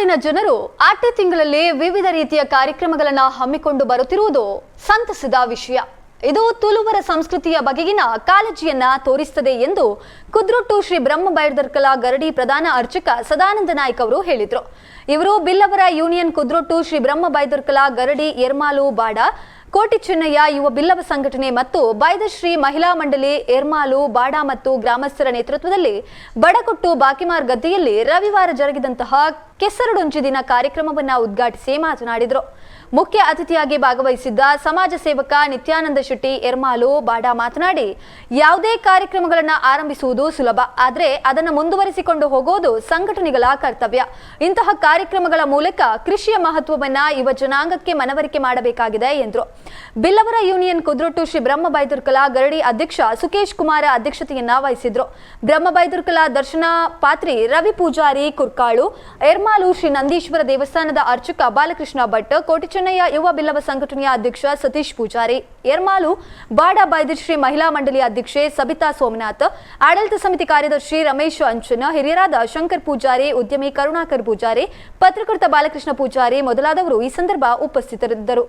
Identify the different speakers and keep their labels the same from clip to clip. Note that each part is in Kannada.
Speaker 1: ತುಳುನಾಡಿನ ಜನರು ಆಟಿ ತಿಂಗಳಲ್ಲಿ ವಿವಿಧ ರೀತಿಯ ಕಾರ್ಯಕ್ರಮಗಳನ್ನು ಹಮ್ಮಿಕೊಂಡು ಬರುತ್ತಿರುವುದು ಸಂತಸದ ವಿಷಯ. ಇದು ತುಳುವರ ಸಂಸ್ಕೃತಿಯ ಬಗೆಗಿನ ಕಾಳಜಿಯನ್ನ ತೋರಿಸುತ್ತದೆ ಎಂದು ಕುದ್ರೊಟ್ಟು ಶ್ರೀ ಬ್ರಹ್ಮ ಬೈರ್ದರ್ಕಲ ಗರಡಿ ಪ್ರಧಾನ ಅರ್ಚಕ ಸದಾನಂದ ನಾಯ್ಕ ಅವರು ಹೇಳಿದರು. ಇವರು ಬಿಲ್ಲವರ ಯೂನಿಯನ್ ಕುದ್ರೊಟ್ಟು ಶ್ರೀ ಬ್ರಹ್ಮ ಬೈದರ್ಕಲ ಗರಡಿ ಎರ್ಮಾಲು ಬಾಡ ಕೋಟಿ ಚೆನ್ನಯ್ಯ ಯುವ ಬಿಲ್ಲವ ಸಂಘಟನೆ ಮತ್ತು ಬೈದಶ್ರೀ ಮಹಿಳಾ ಮಂಡಳಿ ಎರ್ಮಾಲು, ಬಾಡಾ ಮತ್ತು ಗ್ರಾಮಸ್ಥರ ನೇತೃತ್ವದಲ್ಲಿ ಬಡಕೊಟ್ಟು ಬಾಕಿಮಾರ್ ಗದ್ದೆಯಲ್ಲಿ ರವಿವಾರ ಜರುಗಿದಂತಹ ಕೆಸರಡೊಂಚು ದಿನ ಕಾರ್ಯಕ್ರಮವನ್ನು ಉದ್ಘಾಟಿಸಿ ಮಾತನಾಡಿದರು. ಮುಖ್ಯ ಅತಿಥಿಯಾಗಿ ಭಾಗವಹಿಸಿದ್ದ ಸಮಾಜ ಸೇವಕ ನಿತ್ಯಾನಂದ ಶೆಟ್ಟಿ, ಎರ್ಮಾಲು, ಬಾಡಾ ಮಾತನಾಡಿ, ಯಾವುದೇ ಕಾರ್ಯಕ್ರಮಗಳನ್ನು ಆರಂಭಿಸುವುದು ಸುಲಭ, ಆದರೆ ಅದನ್ನು ಮುಂದುವರಿಸಿಕೊಂಡು ಹೋಗುವುದು ಸಂಘಟನೆಗಳ ಕರ್ತವ್ಯ. ಇಂತಹ ಕಾರ್ಯಕ್ರಮಗಳ ಮೂಲಕ ಕೃಷಿಯ ಮಹತ್ವವನ್ನ ಯುವ ಜನಾಂಗಕ್ಕೆ ಮನವರಿಕೆ ಮಾಡಬೇಕಾಗಿದೆ ಎಂದರು. ಬಿಲ್ಲವರ ಯೂನಿಯನ್ ಕುದ್ರೊಟ್ಟು ಶ್ರೀ ಬ್ರಹ್ಮ ಬೈದುರ್ಕಲ ಗರಡಿ ಅಧ್ಯಕ್ಷ ಸುಕೇಶ್ ಕುಮಾರ ಅಧ್ಯಕ್ಷತೆಯನ್ನ ವಹಿಸಿದ್ರು. ಬ್ರಹ್ಮ ಬೈದುರ್ಕಲ ದರ್ಶನ ಪಾತ್ರಿ ರವಿ ಪೂಜಾರಿ ಕುರ್ಕಾಳು ಎರ್ಮಾಲು ಶ್ರೀ ನಂದೀಶ್ವರ ದೇವಸ್ಥಾನದ ಅರ್ಚಕ ಬಾಲಕೃಷ್ಣ ಭಟ್ ಕೋಟಿ ಚೆನ್ನಯ್ಯ ಯುವ ಬಿಲ್ಲವ ಸಂಘಟನೆಯ ಅಧ್ಯಕ್ಷ ಸತೀಶ್ ಪೂಜಾರಿ ಎರ್ಮಾಲು ಬಾಡ ಬೈದಿಶ್ರೀ ಮಹಿಳಾ ಮಂಡಳಿ ಅಧ್ಯಕ್ಷೆ ಸಬಿತಾ ಸೋಮನಾಥ್, ಆಡಳಿತ ಸಮಿತಿ ಕಾರ್ಯದರ್ಶಿ ರಮೇಶ್ ಅಂಚನ, ಹಿರಿಯರಾದ ಶಂಕರ್ ಪೂಜಾರಿ, ಉದ್ಯಮಿ ಕರುಣಾಕರ್ ಪೂಜಾರಿ, ಪತ್ರಕರ್ತ ಬಾಲಕೃಷ್ಣ ಪೂಜಾರಿ ಮೊದಲಾದವರು ಈ ಸಂದರ್ಭ ಉಪಸ್ಥಿತರಿದ್ದರು.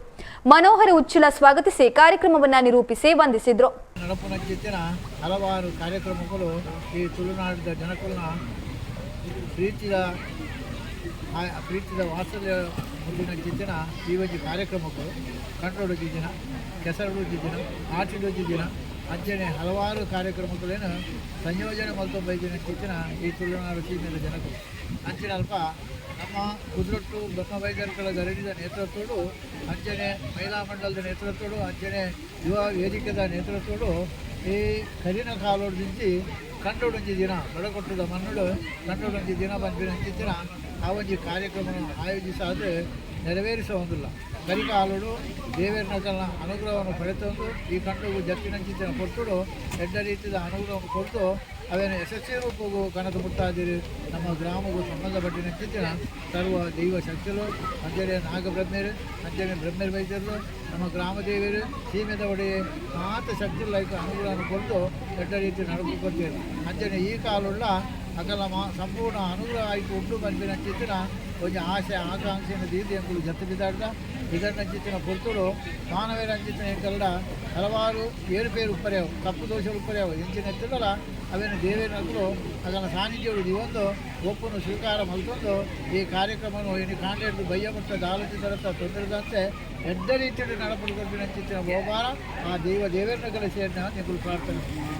Speaker 1: ಮನೋಹರ ಉಚ್ಚಿಲ ಸ್ವಾಗತಿಸಿ ಕಾರ್ಯಕ್ರಮವನ್ನು ನಿರೂಪಿಸಿ ವಂದಿಸಿದ್ರು.
Speaker 2: ನಡಪುನಜ್ಜಿತ್ತಿನ ಹಲವಾರು ಕಾರ್ಯಕ್ರಮಗಳು ಈ ತುಳುನಾಡಿದ ಜನಕುಲನ ಪ್ರೀತಿಯ ಆ- ಪ್ರೀತಿದ ವಾತ್ಸಲ್ಯ ಮುಂದಿನ ಜಿದ್ದಿನ ಈ ಒಂದು ಕಾರ್ಯಕ್ರಮಗಳು. ದಿನ ಆಟಿಡು ದಿನ ಅಂಚನೆ ಹಲವಾರು ಕಾರ್ಯಕ್ರಮಗಳೇನು ಸಂಯೋಜನೆ ಮಲ್ತೊಂಬೈದಿನ ಜಿದ್ದಿನ ಈ ತುಳುನಾಡು ಸೀಮೆಯ ಜನಗಳು ಅಂಚಿನ ಅಲ್ಪ ನಮ್ಮ ಕುದ್ರಟ್ಟು ಬ್ರಹ್ಮ ವೈದ್ಯರುಗಳ ಧರಣಿದ ನೇತೃತ್ವಡು ಅಂಜನೆ ಮಹಿಳಾ ಮಂಡಲದ ನೇತೃತ್ವಡು ಅಂಜನೆ ಯುವ ವೇದಿಕೆದ ನೇತೃತ್ವಡು ಈ ಕರಿನ ಕಾಲೋಡಿಂచి ಕಂಡೋಡೊಂಜಿ ದಿನ ಬಡಕೊಟ್ಟದ ಮನ್ನಡು ಕಂಡೋಡೊಂಜಿ ದಿನ ಬಂದಿನ ದಿನ ಆ ಒಂದು ಕಾರ್ಯಕ್ರಮವನ್ನು ಆಯೋಜಿಸಾದ್ರೆ ನೆರವೇರಿಸುವುದಿಲ್ಲ. ಕರಿಕಾಲುಡು ದೇವೇರ್ನಕಲ್ನ ಅನುಗ್ರಹವನ್ನು ಪಡೆತಂದು ಈ ಕಂಡು ಜತ್ತಿನಂಚಿನ ಕೊಟ್ಟುಡು ಎಡ್ಡ ರೀತಿಯ ಅನುಗ್ರಹವನ್ನು ಕೊಟ್ಟು ಅದನ್ನು ಯಶಸ್ವಿ ರೂಪಗೂ ಕನಕ ಮುಟ್ಟಾದಿರಿ ನಮ್ಮ ಗ್ರಾಮಗೂ ಸಂಬಂಧಪಟ್ಟಿನ ಚಿಂತನ ಸರ್ವ ದೈವ ಶಕ್ತಿಗಳು ಅಂಜನೆಯ ನಾಗಬ್ರಹ್ಮೇರು ಅಂಜನೆಯ ಬ್ರಹ್ಮೇರು ವೈದ್ಯರು, ನಮ್ಮ ಗ್ರಾಮ ದೇವಿಯರು, ಸೀಮೆದ ಒಡೆಯ ಮಾತ ಶಕ್ತಿ ಲೈಕ್ ಅನುಗ್ರಹವನ್ನು ಕೊಟ್ಟು ಎಡ್ಡ ರೀತಿ ನಡ್ಕೊಳ್ತೇವೆ ಅಂಜನೆ ಈ ಕಾಲುಳ್ಳ ಅಗಲ ಮಾ ಸಂಪೂರ್ಣ ಅನುಗ್ರಹ ಆಯ್ತು ಉಂಟು ಬಂದಿನ ಚಿಂತನ ಒಂದು ಆಸೆ ಆಕಾಂಕ್ಷೆಯನ್ನು ದೀದಿ ಎಂಬುದು ಜತ್ತು ಬಿದ್ದಾಡ್ದ ಇದನ್ನ ಚಿಂತನ ಪೊರ್ತುಡು ಮಾನವರ ಅಂಚಿತನ ಎಂಕಲ್ಲ ಹಲವಾರು ಏರುಪೇರು ಉಪ್ಪರ್ಯಾವು ತಪ್ಪು ದೋಷ ಉಪ್ಪರ್ಯಾವು ಎಂಚಿನ ಎತ್ತದಲ್ಲ ಅವೇನು ದೇವೇನಗಳು ಅದನ್ನು ಸಾನ್ನಿಧ್ಯಗಳು ಇವೊಂದು ಒಪ್ಪನ್ನು ಸ್ವೀಕಾರ ಮಲ್ಕೊಂಡು ಈ ಕಾರ್ಯಕ್ರಮವನ್ನು ಏನು ಕಾಂಡೇಡು ಬಯ್ಯ ಮಟ್ಟದ ಆಲೋಚಿತ ತೊಂದರೆದಂತೆ ಎಡ್ಡ ರೀತಿಯಲ್ಲಿ ನಡಪಡಿಕೊಂಡು ಚಿಂತನ ಬಹುಮಾನ ಆ ದೈವ ದೇವೇರನಗಳ ಸೇರಿನ ನಿಗಳು ಪ್ರಾರ್ಥನೆ